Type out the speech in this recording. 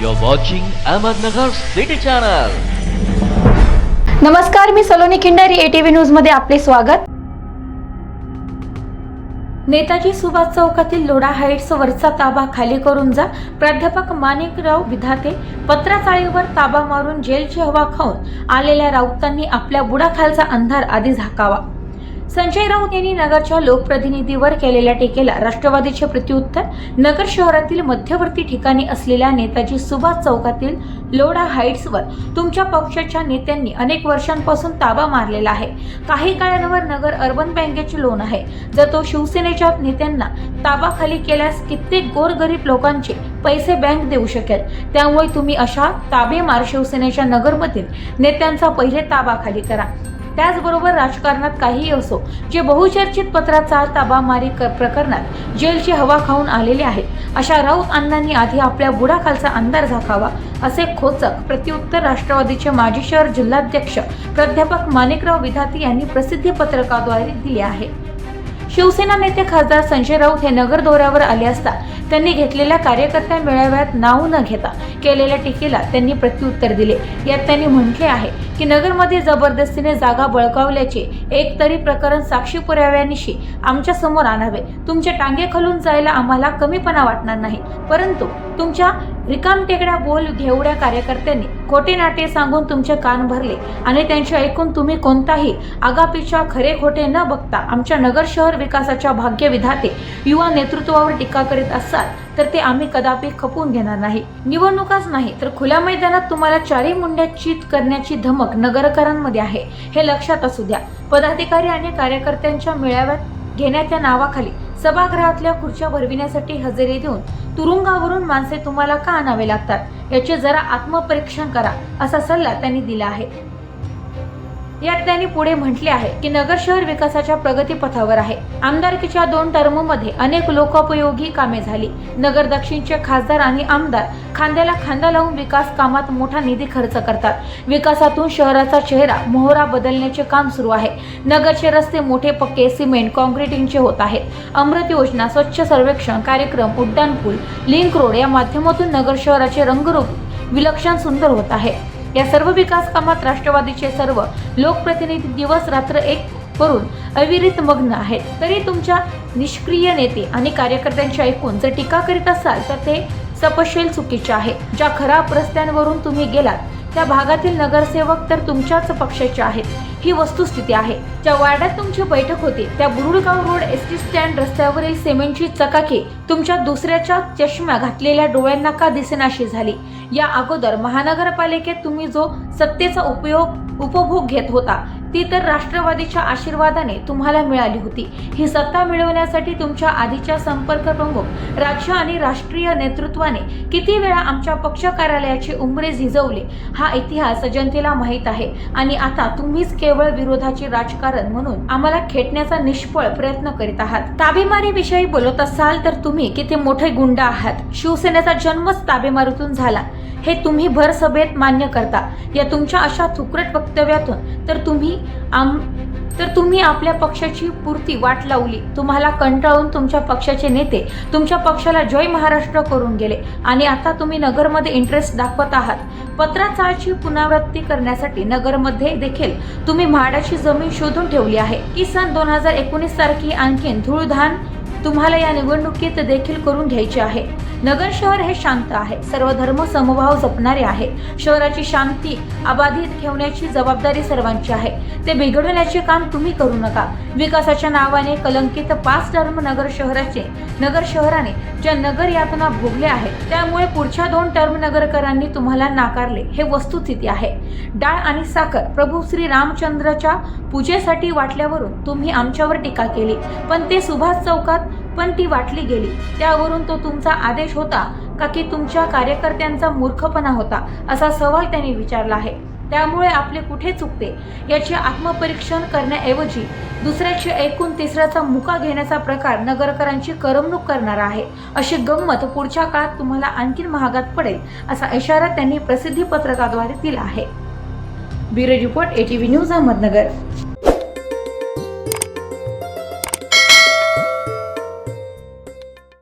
You're watching Ahmednagar City Channel. नमस्कार मी Saloni Khindari ATV न्यूजमध्ये आपले स्वागत. नेताजी सुभाष चौकातील लोढा हाईट्स वरचा ताबा खाली करून जा. प्राध्यापक माणिकराव विधाते पत्राचाळीवर ताबा मारून जेलची हवा खाऊन आलेल्या राऊतांनी आपल्या बुडाखालचा अंधार आधी झाकावा. संजय राऊत यांनी नगरच्या लोकप्रतिनिधीवर केलेल्या टीकेला राष्ट्रवादीचे प्रत्युत्तर नगर शहरातील मध्यवर्ती ठिकाणी असलेल्या नेताजी सुभाष चौकातील लोढा हाईट्सवर तुमच्या पक्षाच्या नेत्यांनी अनेक वर्षांपासून ताबा मारलेला आहे. काही काळांवर नगर अर्बन बँकेचे लोन आहे. जर तो शिवसेनेच्या नेत्यांना ताबाखाली केल्यास कित्येक गोरगरीब लोकांचे पैसे बँक देऊ शकेल. त्यामुळे तुम्ही अशा ताबेमार शिवसेनेच्या नगरमधील नेत्यांचा पहिले ताबा खाली करा. त्याचबरोबर राजकारणात काहीही असो जे बहुचर्चित पत्राचा ताबामारी क- प्रकरणात जेलची हवा खाऊन आलेले आहेत अशा राऊत अण्णांनी आधी आपल्या बुडाखालचा अंधार झाकावा असे खोचक प्रत्युत्तर राष्ट्रवादीचे माजी शहर जिल्हाध्यक्ष प्राध्यापक माणिकराव विधाती यांनी प्रसिद्धी पत्रकाद्वारे दिले आहे. शिवसेना नेते खासदार संजय राऊत हे नगर दौऱ्यावर आले असता त्यांनी घेतलेल्या कार्यकर्त्या मेळाव्यात नाव न घेता केलेल्या टीकेला त्यांनी प्रत्युत्तर दिले. यात त्यांनी म्हटले आहे की नगरमध्ये जबरदस्तीने जागा बळकावल्याचे एक तरी प्रकरण साक्षी पुराव्यानिशी आमच्यासमोर आणावे. तुमचे टांगे खालून जायला आम्हाला कमीपणा वाटणार नाही. परंतु तुमच्या रिकाम टेकड्या बोल घेवड्या कार्यकर्त्यांनी खोटे नाटे सांगून तुमचे कान भरले आणि त्यांचे ऐकून तुम्ही कोणताही आगापीच्या खरे खोटे न बघता आमच्या नगर शहर विकासाच्या भाग्यविधाते युवा नेतृत्वावर टीका करीत असाल. तर ते आम्ही कदापि खपवून घेणार नाही. निवडणुकाच नाही तर खुल्या मैदानात तुम्हाला चारही मुंड्या चित करण्याची धमक नगरकरांमध्ये आहे. हे लक्षात असू द्या. पदाधिकारी आणि कार्यकर्त्यांच्या मेळाव्यात घेण्याच्या नावाखाली सभागृहातल्या खुर्च्या भरविण्यासाठी हजेरी देऊन तुरुंगावरून माणसे तुम्हाला का आणावे लागतात? याचे जरा आत्मपरीक्षण करा असा सल्ला त्यांनी दिला आहे. यात त्यांनी पुढे म्हटले आहे की नगर शहर विकासाच्या प्रगतीपथावर आहे. आमदारकीच्या दोन टर्ममध्ये अनेक लोकोपयोगी कामे झाली. नगर दक्षिणचे खासदार आणि आमदार खांद्याला खांदा लावून विकास कामात मोठा निधी खर्च करतात. विकासातून शहराचा चेहरा मोहरा बदलण्याचे काम सुरू आहे. नगरचे रस्ते मोठे पक्के सिमेंट कॉन्क्रिटिंगचे होत आहेत. अमृत योजना स्वच्छ सर्वेक्षण कार्यक्रम उड्डाणपूल लिंक रोड या माध्यमातून नगर शहराचे रंगरूप विलक्षण सुंदर होत आहे. या सर्व विकास कामात राष्ट्रवादीचे सर्व लोकप्रतिनिधी दिवस रात्र एक करून अविरित मग्न आहेत. तरी तुमच्या निष्क्रिय नेते आणि कार्यकर्त्यांची ऐकून जर टीका करीत असाल तर ते तपशील चुकीचे आहे. ज्या खराब रस्त्यांवरून तुम्ही गेलात त्या भागातील नगरसेवक तर तुमच्याच पक्षाचे आहेत. ही वस्तुस्थिती आहे. ज्या वार्डात तुमची बैठक होती त्या Burudgaon road S T stand रस्त्यावरील सिमेंटची चकाकी तुमच्या दुसऱ्याच्या चष्म्या घातलेल्या डोळ्यांना का दिसेनाशी झाली? या अगोदर महानगरपालिकेत तुम्ही जो सत्तेचा उपयोग उपभोग घेत होता ती तर राष्ट्रवादीच्या आशीर्वादाने तुम्हाला मिळाली होती. ही सत्ता मिळवण्यासाठी तुमच्या आधीच्या संपर्क प्रमुख राज्य आणि राष्ट्रीय नेतृत्वाने किती वेळा आमच्या पक्ष कार्यालयाचे उमरे झिजवले हा इतिहास जनतेला माहीत आहे. आणि आता तुम्हीच केवळ विरोधाचे राजकारण म्हणून आम्हाला खेटण्याचा निष्फळ प्रयत्न करीत आहात. ताबेमारी विषयी बोलत असाल तर तुम्ही किती मोठे गुंड आहात. शिवसेनेचा जन्मच ताबेमारीतून झाला. हे तुम्ही भरसभेत मान्य करता. या तुमच्या अशा थुकरट वक्तव्यातून तर तुम्ही आम तर तुम्ही आपल्या पक्षाची पूर्ती वाट लावली. तुम्हाला कंटाळून तुमच्या पक्षाचे नेते तुमच्या पक्षाला जय महाराष्ट्र करून गेले. आणि आता तुम्ही नगरमध्ये इंटरेस्ट दाखवत आहात. पत्राचाळची पुनरावृत्ती करण्यासाठी नगरमध्ये देखील तुम्ही म्हाडाची जमीन शोधून ठेवली आहे. की सन दोन हजार एकोणीस सारखी आणखीन धूळधान तुम्हाला या निवडणुकीत देखील करून घ्यायचे आहे. नगर शहर हे शांत आहे. सर्व धर्म समभाव जपणारे आहे. शहराची शांती अबाधित ठेवण्याची जबाबदारी सर्वांची आहे. ते बिघडवण्याचे काम तुम्ही करू नका. विकासाच्या नावाने कलंकित पाच टर्म नगर शहराचे नगर शहराने ज्या नगर यातना भोगल्या आहेत त्यामुळे पुढच्या दोन टर्म नगरकरांनी तुम्हाला नाकारले. हे वस्तुस्थिती आहे. डाळ आणि साखर प्रभू श्री रामचंद्राच्या पूजेसाठी वाटल्यावरून तुम्ही आमच्यावर टीका केली. पण ते सुभाष चौकात पण ती वाटली गेली. त्यावरून तो तुमचा आदेश होता का की तुमच्या कार्यकर्त्यांचा मूर्खपणा होता असा सवाल त्यांनी विचारला आहे. त्यामुळे आपले कुठे चुकते? याचे आत्मपरीक्षण करण्याऐवजी दुसऱ्याचे ऐकून तिसऱ्याचा मुका घेण्याचा प्रकार नगरकरांची करमणूक करणारा आहे अशी गंमत पुढच्या काळात तुम्हाला आणखीन महागात पडेल असा इशारा त्यांनी प्रसिद्धी पत्रकाद्वारे दिला आहे. Bureau report ATV news Ahmednagar.